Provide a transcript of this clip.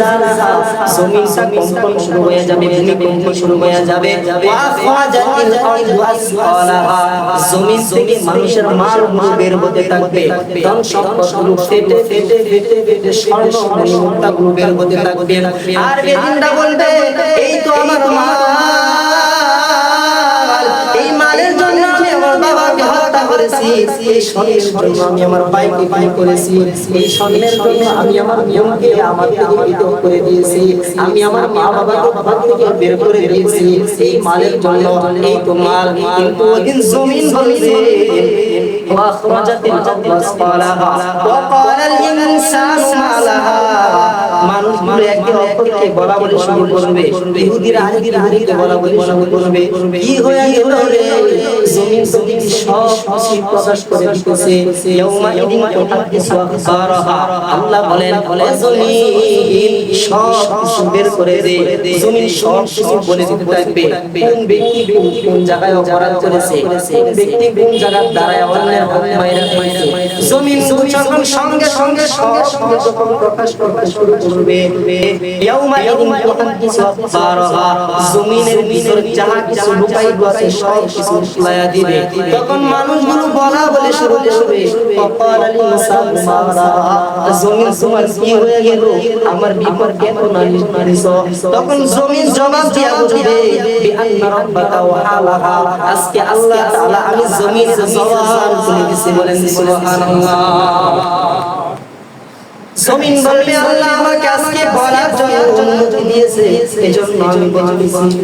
জিলজালাহা জমিনটা কম্পন শুরু হয়ে যাবে ভূমিকম্প শুরু হয়ে যাবে। ওয়া খারাজাতিল আরদু আসফালাহা জমিন থেকে মানুষের মাল বের হতে থাকবে। ধন সম্পদগুলো ফেটে ফেটে ফেটে ফেটে স্বর্ণ মুক্তাগুলো বের হতে থাকবে। আর বেদিনটা বলবে এই তো আমার মাল করেছি এই স্বর্ণের জন্য আমি আমার ভাইকে ভাই করেছি এই স্বর্ণের জন্য আমি আমার নিয়মকে আমার থেকে বিতরণ করে দিয়েছি আমি আমার মা বাবাকে বাবা থেকে বের করে দিয়েছি এই মালের জন্য এই তো মাল কিন্তু ওদিন জমিন বলছে وأخرجت الأرض أثقالها وقال الإنسان ما لها মানুষগুলো একে অপরকে বলা বলে শুরু করবে ইহুদিরা আরেক ইহুদিকে বলা বলে শুরু করবে কি হয়ে গেল রে জমিন জমিন সব কিছু প্রকাশ করে দিতেছে। ইয়াউমা ইদিন তুহাদ্দিসু আখবারাহা। আল্লাহ বলেন বলে জমিন সব কিছু বের করে দে। জমিন সব কিছু বলে দিতে থাকবে। কোন ব্যক্তি কোন জায়গায় অপরাধ করেছে, কোন ব্যক্তি কোন জায়গার দ্বারায় অন্যের হক মাইরা খাইছে। জমিন যখন সঙ্গে সঙ্গে সঙ্গে সঙ্গে যখন প্রকাশ করতে শুরু করবে, ইয়াউমা ইদিন তুহাদ্দিসু আখবারাহা। জমিনের ভিতর যাহা কিছু লুকাইব আছে, সব কিছু খুলাইয়া দিবে। তখন মানুষগুলো বলা বলে শুরু করবে কপাল আলী ইনসান মারা জমিন তোমার কি হয়ে গেল? আমার বিপদ কেন নালিশ করিস তখন জমিন জবাব দিয়া বলবে, বিআন্না রাব্বাকা ওয়া হালাহা আজকে আল্লাহ তাআলা আমি জমিনের জবান খুলে দিছি, বলেন সুবহানাল্লাহ। জমিন বলবে আল্লাহ আমাকে আজকে বলার জন্য অনুমতি দিয়েছে, এজন্য আমি বলতেছি